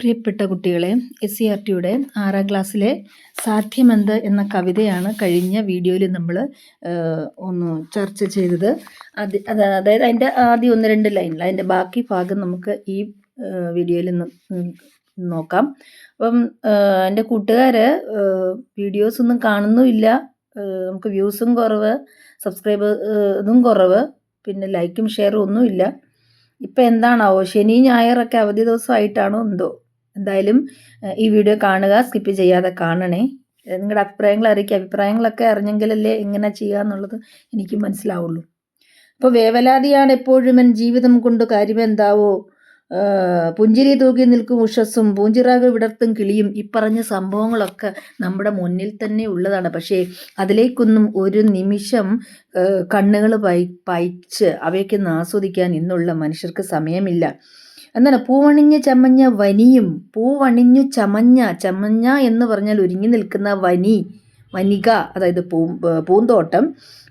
പ്രിയപ്പെട്ട കുട്ടികളെ S C R ടിയുടെ ആറാം ക്ലാസ്സിലെ സാധ്യമെന്ത് എന്ന കവിതയാണ് കഴിഞ്ഞ വീഡിയോയിൽ നമ്മൾ ഒന്ന് ചർച്ച ചെയ്തത്. അത് അത് അതായത് അതിന്റെ ആദ്യം ഒന്ന് രണ്ട് ലൈനിൽ അതിന്റെ ബാക്കി ഭാഗം നമുക്ക് ഈ വീഡിയോയിൽ നോക്കാം. അപ്പം എന്റെ കൂട്ടുകാർ വീഡിയോസ് ഒന്നും കാണുന്നുമില്ല നമുക്ക് വ്യൂസും കുറവ് സബ്സ്ക്രൈബ് ഇതും കുറവ് പിന്നെ ലൈക്കും ഷെയറും ഒന്നുമില്ല ഇപ്പം എന്താണാവോ? ശനി ഞായറൊക്കെ അവധി ദിവസമായിട്ടാണോ എന്തോ? എന്തായാലും ഈ വീഡിയോ കാണുക സ്കിപ്പ് ചെയ്യാതെ കാണണേ. നിങ്ങളുടെ അഭിപ്രായങ്ങൾ അറിയിക്കുക. അഭിപ്രായങ്ങളൊക്കെ അറിഞ്ഞെങ്കിലല്ലേ എങ്ങനെ ചെയ്യുക എന്നുള്ളത് എനിക്ക് മനസ്സിലാവുള്ളൂ. ഇപ്പോൾ വേവലാതിയാണ് എപ്പോഴും എൻ ജീവിതം കൊണ്ട് കാര്യമെന്താവോ പുഞ്ചിരി തൂക്കി നിൽക്കും ഉഷസ്സും പൂഞ്ചിറാക് വിടർത്തും കിളിയും. ഈ പറഞ്ഞ സംഭവങ്ങളൊക്കെ നമ്മുടെ മുന്നിൽ തന്നെ ഉള്ളതാണ്. പക്ഷേ അതിലേക്കൊന്നും ഒരു നിമിഷം കണ്ണുകൾ പൈ പയച്ച് അവയ്ക്കൊന്ന് ആസ്വദിക്കാൻ ഇന്നുള്ള മനുഷ്യർക്ക് സമയമില്ല. എന്താണ്? പൂവണിഞ്ഞ് ചമഞ്ഞ വനിയും പൂവണിഞ്ഞു ചമഞ്ഞ ചമഞ്ഞ എന്ന് പറഞ്ഞാൽ ഒരുങ്ങി നിൽക്കുന്ന വനി വനിക അതായത് പൂ പൂന്തോട്ടം.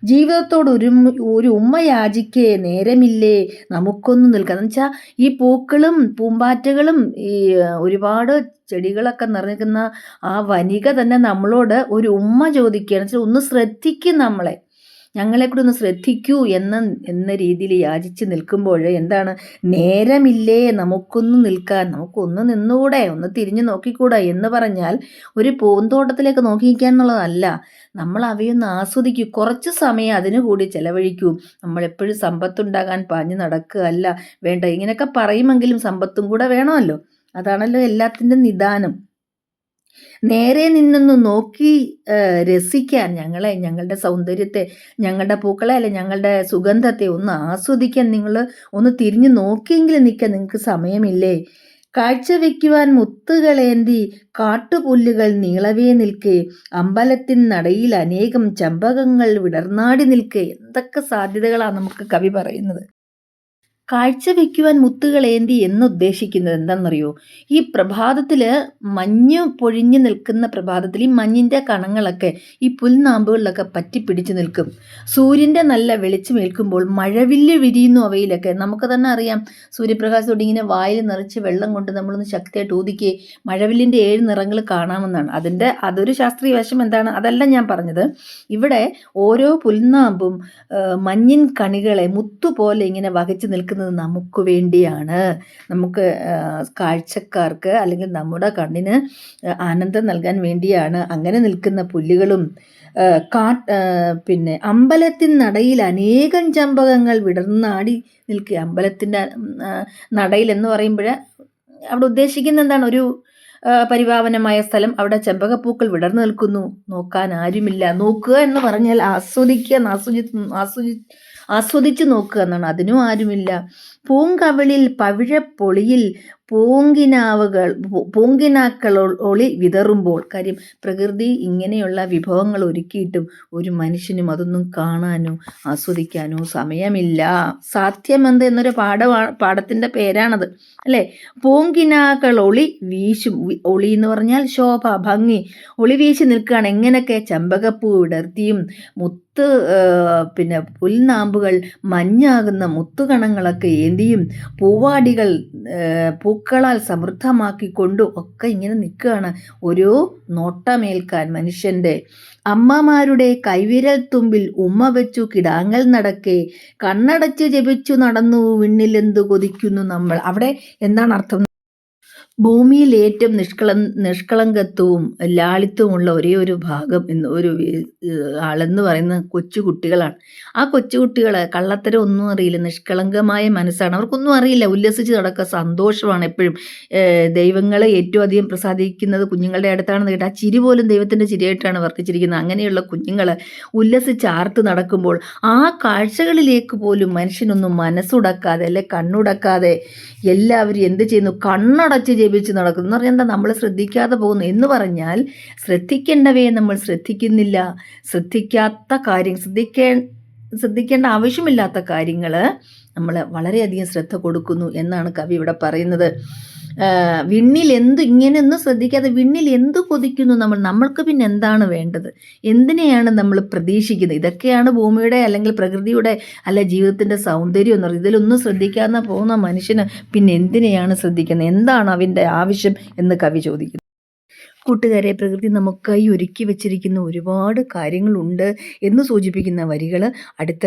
ജീവിതത്തോട് ഒരു ഒരു ഉമ്മ യാചിക്കേ നേരമില്ലേ നമുക്കൊന്നും നിൽക്കാം എന്ന് വെച്ചാൽ ഈ പൂക്കളും പൂമ്പാറ്റകളും ഈ ഒരുപാട് ചെടികളൊക്കെ നിറഞ്ഞിരിക്കുന്ന ആ വനിക തന്നെ നമ്മളോട് ഒരു ഉമ്മ ചോദിക്കുകയാണ്. വെച്ചാൽ ഒന്ന് ശ്രദ്ധിക്കും നമ്മളെ. ഞങ്ങളെ കൂടെ ഒന്ന് ശ്രദ്ധിക്കൂ എന്ന എന്ന രീതിയിൽ യാചിച്ച് നിൽക്കുമ്പോൾ എന്താണ്? നേരമില്ലേ നമുക്കൊന്ന് നിൽക്കാൻ നമുക്കൊന്ന് നിന്നുകൂടെ ഒന്ന് തിരിഞ്ഞു നോക്കിക്കൂടെ എന്ന് പറഞ്ഞാൽ ഒരു പൂന്തോട്ടത്തിലേക്ക് നോക്കിക്കാൻ എന്നുള്ളതല്ല. നമ്മൾ അവയൊന്ന് ആസ്വദിക്കൂ. കുറച്ച് സമയം അതിനു കൂടി ചെലവഴിക്കൂ. നമ്മളെപ്പോഴും സമ്പത്തുണ്ടാകാൻ പാഞ്ഞു നടക്കുക അല്ല വേണ്ട ഇങ്ങനെയൊക്കെ പറയുമെങ്കിലും സമ്പത്തും കൂടെ വേണമല്ലോ. അതാണല്ലോ എല്ലാത്തിന്റെ നിദാനം. നേരെ നിന്നൊന്ന് നോക്കി രസിക്കാൻ ഞങ്ങളെ ഞങ്ങളുടെ സൗന്ദര്യത്തെ ഞങ്ങളുടെ പൂക്കളെ അല്ലെ ഞങ്ങളുടെ സുഗന്ധത്തെ ഒന്ന് ആസ്വദിക്കാൻ നിങ്ങൾ ഒന്ന് തിരിഞ്ഞു നോക്കിയെങ്കിലും നിൽക്കാൻ നിങ്ങൾക്ക് സമയമില്ലേ? കാഴ്ചവെക്കുവാൻ മുത്തുകളേന്തി കാട്ടുപുല്ലുകൾ നീളവേ നിൽക്കേ അമ്പലത്തിൻ നടയിൽ അനേകം ചമ്പകങ്ങൾ വിടർന്നാടി നിൽക്കേ. എന്തൊക്കെ സാധ്യതകളാണ് നമുക്ക് കവി പറയുന്നത്? കാഴ്ചവെക്കുവാൻ മുത്തുകളേന്തി എന്നുദ്ദേശിക്കുന്നത് എന്താണെന്നറിയോ? ഈ പ്രഭാതത്തിൽ മഞ്ഞ് പൊഴിഞ്ഞു നിൽക്കുന്ന പ്രഭാതത്തിൽ ഈ മഞ്ഞിന്റെ കണങ്ങളൊക്കെ ഈ പുൽനാമ്പുകളിലൊക്കെ പറ്റിപ്പിടിച്ച് നിൽക്കും. സൂര്യന്റെ നല്ല വെളിച്ചമേൽക്കുമ്പോൾ മഴവില്ല് വിരിയുന്നു അവയിലൊക്കെ. നമുക്ക് തന്നെ അറിയാം സൂര്യപ്രകാശത്തോടെ ഇങ്ങനെ വായിൽ നിറച്ച് വെള്ളം കൊണ്ട് നമ്മളൊന്ന് ശക്തിയായിട്ട് ഊതിക്കേ മഴവില്ലിന്റെ ഏഴ് നിറങ്ങൾ കാണാമെന്നാണ്. അതിന്റെ അതൊരു ശാസ്ത്രീയ വശം എന്താണ്? അതല്ല ഞാൻ പറഞ്ഞത്. ഇവിടെ ഓരോ പുൽനാമ്പും മഞ്ഞിൻ കണികളെ മുത്തുപോലെ ഇങ്ങനെ വഹിച്ച് നിൽക്കുന്ന നിൽക്കുന്നത് നമുക്ക് വേണ്ടിയാണ്. നമുക്ക് കാഴ്ചക്കാർക്ക് അല്ലെങ്കിൽ നമ്മുടെ കണ്ണിന് ആനന്ദം നൽകാൻ വേണ്ടിയാണ് അങ്ങനെ നിൽക്കുന്ന പുല്ലുകളും കാ പിന്നെ അമ്പലത്തിൻ നടയിൽ അനേകം ചമ്പകങ്ങൾ വിടർന്നാടി നിൽക്കുക. അമ്പലത്തിന്റെ നടയിൽ എന്ന് പറയുമ്പോൾ അവിടെ ഉദ്ദേശിക്കുന്ന എന്താണ്? ഒരു പരിപാവനമായ സ്ഥലം. അവിടെ ചെമ്പകപ്പൂക്കൾ വിടർന്നു നിൽക്കുന്നു. നോക്കാൻ ആരുമില്ല. നോക്കുക എന്ന് പറഞ്ഞാൽ ആസ്വദിക്കുക ആസ്വദി ആസ്വദി ആസ്വദിച്ചു നോക്കുക എന്നാണ്. അതിനും ആരുമില്ല. പൂങ്കവളിൽ പവിഴപ്പൊളിയിൽ പൂങ്കിനാവുകൾ പൂങ്കിനാക്കൾ ഒളി വിതറുമ്പോൾ കാര്യം പ്രകൃതി ഇങ്ങനെയുള്ള വിഭവങ്ങൾ ഒരുക്കിയിട്ടും ഒരു മനുഷ്യനും അതൊന്നും കാണാനോ ആസ്വദിക്കാനോ സമയമില്ല. സാധ്യമെന്ത് എന്നൊരു പാഠമാണ് പാഠത്തിന്റെ പേരാണത്. അല്ലേ? പൂങ്കിനാക്കൾ ഒളി വീശും. ഒളി എന്ന് പറഞ്ഞാൽ ശോഭ ഭംഗി. ഒളി വീശി നിൽക്കുകയാണ്. എങ്ങനെയൊക്കെ ചെമ്പകപ്പൂ വിടർത്തിയും മുത്ത് പിന്നെ പുൽനാമ്പുകൾ മഞ്ഞാകുന്ന മുത്തുകണങ്ങളൊക്കെ ഏന്തിയും പൂവാടികൾ പൂക്കളാൽ സമൃദ്ധമാക്കിക്കൊണ്ടും ഒക്കെ ഇങ്ങനെ നിൽക്കുകയാണ് ഒരു നോട്ടമേൽക്കാൻ മനുഷ്യന്റെ. അമ്മമാരുടെ കൈവിരൽ തുമ്പിൽ ഉമ്മ വെച്ചു കിടാങ്ങൾ നടക്കെ കണ്ണടച്ച് ജപിച്ചു നടന്നു വിണ്ണിലെന്തു കൊതിക്കുന്നു നമ്മൾ. അവിടെ എന്താണ് അർത്ഥം? ഭൂമിയിൽ ഏറ്റവും നിഷ്കള നിഷ്കളങ്കത്വവും ലാളിത്വമുള്ള ഒരേ ഒരു ഭാഗം എന്ന് ഒരു ആളെന്ന് പറയുന്ന കൊച്ചു കുട്ടികളാണ്. ആ കൊച്ചു കുട്ടികൾ കള്ളത്തരം ഒന്നും അറിയില്ല. നിഷ്കളങ്കമായ മനസ്സാണ്. അവർക്കൊന്നും അറിയില്ല. ഉല്ലസിച്ച് നടക്കുക സന്തോഷമാണ് എപ്പോഴും. ദൈവങ്ങളെ ഏറ്റവും അധികം പ്രസാദിക്കുന്നത് കുഞ്ഞുങ്ങളുടെ അടുത്താണെന്ന് കേട്ടാൽ ആ ചിരി പോലും ദൈവത്തിന്റെ ചിരിയായിട്ടാണ് വർദ്ധിച്ചിരിക്കുന്നത് അങ്ങനെയുള്ള കുഞ്ഞുങ്ങൾ ഉല്ലസിച്ച് ആർത്ത് നടക്കുമ്പോൾ ആ കാഴ്ചകളിലേക്ക് പോലും മനുഷ്യനൊന്നും മനസ്സുടക്കാതെ അല്ലെ കണ്ണുടക്കാതെ എല്ലാവരും എന്ത് ചെയ്യുന്നു? കണ്ണടച്ച് ജപിച്ച് നടക്കുന്നു. എന്ന് പറഞ്ഞാൽ എന്താ? നമ്മൾ ശ്രദ്ധിക്കാതെ പോകുന്നു. എന്ന് പറഞ്ഞാൽ ശ്രദ്ധിക്കേണ്ടവയെ നമ്മൾ ശ്രദ്ധിക്കുന്നില്ല. ശ്രദ്ധിക്കാത്ത കാര്യം ശ്രദ്ധിക്കേ ശ്രദ്ധിക്കേണ്ട ആവശ്യമില്ലാത്ത കാര്യങ്ങൾ നമ്മൾ വളരെയധികം ശ്രദ്ധ കൊടുക്കുന്നു എന്നാണ് കവി ഇവിടെ പറയുന്നത്. വിണ്ണിൽ എന്ത് ഇങ്ങനെയൊന്നും ശ്രദ്ധിക്കാതെ വിണ്ണിൽ എന്ത് കൊതിക്കുന്നു നമ്മൾ നമ്മൾക്ക് പിന്നെ എന്താണ് വേണ്ടത്? എന്തിനെയാണ് നമ്മൾ പ്രതീക്ഷിക്കുന്നത്? ഇതൊക്കെയാണ് ഭൂമിയുടെ അല്ലെങ്കിൽ പ്രകൃതിയുടെ അല്ല ജീവിതത്തിന്റെ സൗന്ദര്യം എന്ന് പറയുന്നത്. ഇതിലൊന്നും ശ്രദ്ധിക്കാതെ പോകുന്ന മനുഷ്യന് പിന്നെ എന്തിനെയാണ് ശ്രദ്ധിക്കുന്നത്? എന്താണ് അവന്റെ ആവശ്യം എന്ന് കവി ചോദിക്കുന്നു. കൂട്ടുകാരെ പ്രകൃതി നമുക്കായി ഒരുക്കി വെച്ചിരിക്കുന്ന ഒരുപാട് കാര്യങ്ങളുണ്ട് എന്ന് സൂചിപ്പിക്കുന്ന വരികൾ അടുത്ത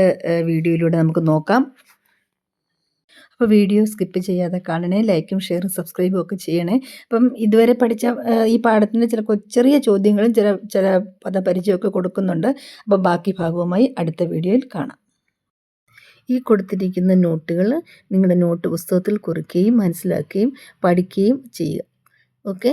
വീഡിയോയിലൂടെ നമുക്ക് നോക്കാം. അപ്പോൾ വീഡിയോ സ്കിപ്പ് ചെയ്യാതെ കാണണേ ലൈക്കും ഷെയറും സബ്സ്ക്രൈബും ഒക്കെ ചെയ്യണേ. അപ്പം ഇതുവരെ പഠിച്ച ഈ പാഠത്തിന്റെ ചില ചെറിയ ചോദ്യങ്ങളും ചില ചില പദപരിചയമൊക്കെ കൊടുക്കുന്നുണ്ട്. അപ്പോൾ ബാക്കി ഭാഗവുമായി അടുത്ത വീഡിയോയിൽ കാണാം. ഈ കൊടുത്തിരിക്കുന്ന നോട്ടുകൾ നിങ്ങളുടെ നോട്ട് പുസ്തകത്തിൽ കുറിക്കുകയും മനസ്സിലാക്കുകയും പഠിക്കുകയും ചെയ്യുക. ഓക്കെ?